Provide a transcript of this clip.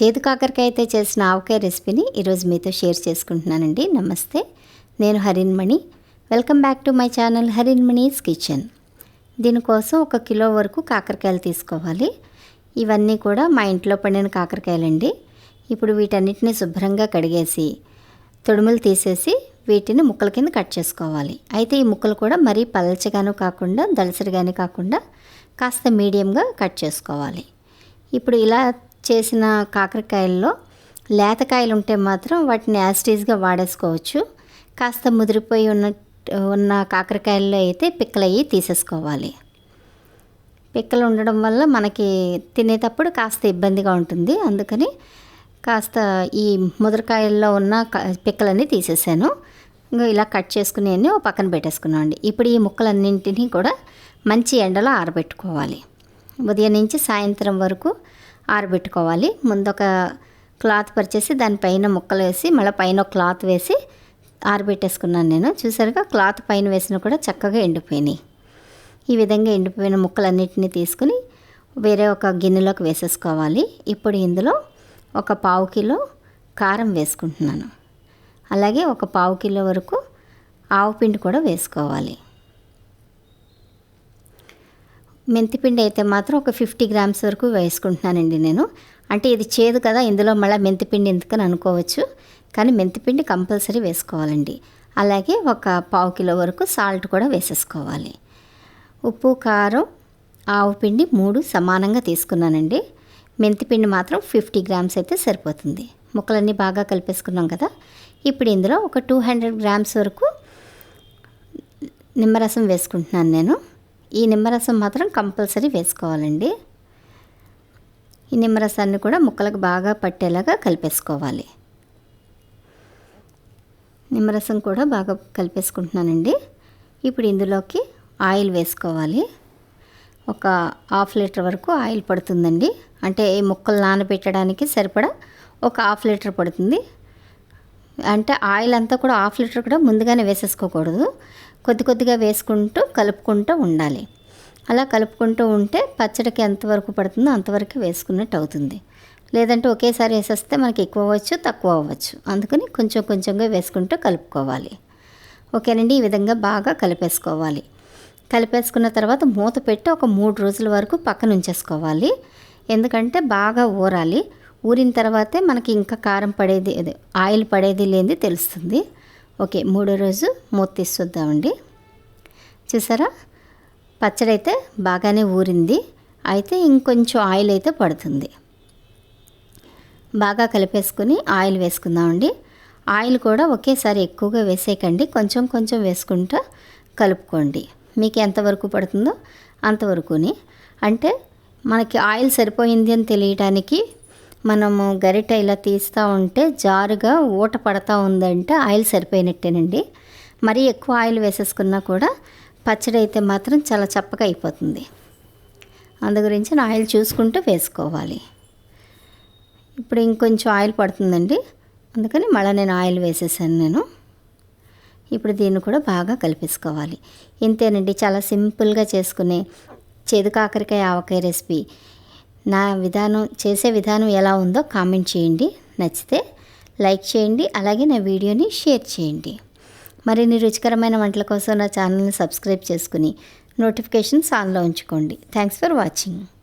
చేదు కాకరకాయ అయితే చేసిన ఆవకాయ రెసిపీని ఈరోజు మీతో షేర్ చేసుకుంటున్నానండి. నమస్తే నేను Harinmani welcome back to my channel Harinmani's kitchen. దీనికోసం ఒక కిలో వరకు కాకరకాయలు తీసుకోవాలి. ఇవన్నీ కూడా మా ఇంట్లో పండిన కాకరకాయలండి. ఇప్పుడు వీటన్నిటిని శుభ్రంగా కడిగేసి తొడుములు తీసేసి వీటిని ముక్కల కింద కట్ చేసుకోవాలి. అయితే ఈ ముక్కలు కూడా మరీ పలచగాను కాకుండా దళసరిగానే కాకుండా కాస్త మీడియంగా కట్ చేసుకోవాలి. ఇప్పుడు ఇలా చేసిన కాకరకాయల్లో లేతకాయలు ఉంటే మాత్రం వాటిని యాస్టీజ్గా వాడేసుకోవచ్చు. కాస్త ముదిరిపోయి ఉన్న ఉన్న కాకరకాయల్లో అయితే పిక్కలయ్యి తీసేసుకోవాలి. పిక్కలు ఉండడం వల్ల మనకి తినేటప్పుడు కాస్త ఇబ్బందిగా ఉంటుంది. అందుకని కాస్త ఈ ముదరకాయల్లో ఉన్న పిక్కలన్నీ తీసేసాను. ఇంకా ఇలా కట్ చేసుకుని ఓ పక్కన పెట్టేసుకున్నాం అండి ఇప్పుడు ఈ ముక్కలన్నింటినీ కూడా మంచి ఎండలో ఆరబెట్టుకోవాలి. ఉదయం నుంచి సాయంత్రం వరకు ఆరబెట్టుకోవాలి. ముందు ఒక క్లాత్ పరిచేసి దానిపైన ముక్కలు వేసి మళ్ళీ పైన క్లాత్ వేసి ఆరబెట్టేసుకున్నాను నేను. చూసారుగా క్లాత్ పైన వేసిన కూడా చక్కగా ఎండిపోయినాయి. ఈ విధంగా ఎండిపోయిన ముక్కలన్నిటిని తీసుకుని వేరే ఒక గిన్నెలోకి వేసేసుకోవాలి. ఇప్పుడు ఇందులో ఒక పావు కిలో కారం వేసుకుంటున్నాను. అలాగే ఒక పావు కిలో వరకు ఆవు పిండి కూడా వేసుకోవాలి. మెంతిపిండి అయితే మాత్రం ఒక ఫిఫ్టీ గ్రామ్స్ వరకు వేసుకుంటున్నానండి నేను. అంటే ఇది చేదు కదా ఇందులో మళ్ళీ మెంతిపిండి ఎందుకని అనుకోవచ్చు. కానీ మెంతిపిండి కంపల్సరీ వేసుకోవాలండి. అలాగే ఒక పావు కిలో వరకు సాల్ట్ కూడా వేసేసుకోవాలి. ఉప్పు కారం ఆవు పిండి మూడు సమానంగా తీసుకున్నానండి. మెంతిపిండి మాత్రం ఫిఫ్టీ గ్రామ్స్ అయితే సరిపోతుంది. ముక్కలన్నీ బాగా కలిపేసుకున్నాం కదా. ఇప్పుడు ఇందులో ఒక టూ హండ్రెడ్ గ్రామ్స్ వరకు నిమ్మరసం వేసుకుంటున్నాను నేను. ఈ నిమ్మరసం మాత్రం కంపల్సరీ వేసుకోవాలండి. ఈ నిమ్మరసాన్ని కూడా ముక్కలకు బాగా పట్టేలాగా కలిపేసుకోవాలి. నిమ్మరసం కూడా బాగా కలిపేసుకుంటున్నానండి. ఇప్పుడు ఇందులోకి ఆయిల్ వేసుకోవాలి. ఒక హాఫ్ లీటర్ వరకు ఆయిల్ పడుతుందండి. అంటే ఈ ముక్కలు నానబెట్టడానికి సరిపడా ఒక హాఫ్ లీటర్ పడుతుంది. అంటే ఆయిల్ అంతా కూడా హాఫ్ లీటర్ కూడా ముందుగానే వేసేసుకోకూడదు. కొద్ది కొద్దిగా వేసుకుంటూ కలుపుకుంటూ ఉండాలి. అలా కలుపుకుంటూ ఉంటే పచ్చడికి ఎంతవరకు పడుతుందో అంతవరకు వేసుకున్నట్టు అవుతుంది. లేదంటే ఒకేసారి వేసేస్తే మనకి ఎక్కువ అవ్వచ్చు తక్కువ అవ్వచ్చు. అందుకని కొంచెం కొంచెంగా వేసుకుంటూ కలుపుకోవాలి. ఓకేనండి ఈ విధంగా బాగా కలిపేసుకోవాలి. కలిపేసుకున్న తర్వాత మూత పెట్టి ఒక మూడు రోజుల వరకు పక్కన ఉంచేసుకోవాలి ఎందుకంటే బాగా ఊరాలి. ఊరిన తర్వాతే మనకి ఇంకా కారం పడేది అదే ఆయిల్ పడేది లేనిది తెలుస్తుంది. ఓకే మూడో రోజు మూత తీసి చూసారా? పచ్చడి అయితే బాగానే ఊరింది. అయితే ఇంకొంచెం ఆయిల్ అయితే పడుతుంది. బాగా కలిపేసుకుని ఆయిల్ వేసుకుందామండి. ఆయిల్ కూడా ఒకేసారి ఎక్కువగా వేసేయకండి. కొంచెం కొంచెం వేసుకుంటూ కలుపుకోండి. మీకు ఎంతవరకు పడుతుందో అంతవరకుని అంటే మనకి ఆయిల్ సరిపోయింది అని తెలియటానికి మనము గరిట ఇలా తీస్తూ ఉంటే జారుగా ఊట పడతా ఉందంటే ఆయిల్ సరిపోయినట్టేనండి. మరీ ఎక్కువ ఆయిల్ వేసేసుకున్నా కూడా పచ్చడి అయితే మాత్రం చాలా చప్పగా అయిపోతుంది. అందు గురించి ఆయిల్ చూసుకుంటూ వేసుకోవాలి. ఇప్పుడు ఇంకొంచెం ఆయిల్ పడుతుందండి. అందుకని మళ్ళీ నేను ఆయిల్ వేసేసాను నేను. ఇప్పుడు దీన్ని కూడా బాగా కలిపేసుకోవాలి. ఇంతేనండి చాలా సింపుల్గా చేసుకునే చేదు కాకరకాయ ఆవకాయ రెసిపీ. నా విధానం చేసే విధానం ఎలా ఉందో కామెంట్ చేయండి. నచ్చితే లైక్ చేయండి అలాగే నా వీడియోని షేర్ చేయండి. మరిన్ని రుచికరమైన వంటల కోసం నా ఛానల్ని సబ్స్క్రైబ్ చేసుకుని నోటిఫికేషన్స్ ఆన్లో ఉంచుకోండి. Thanks for watching.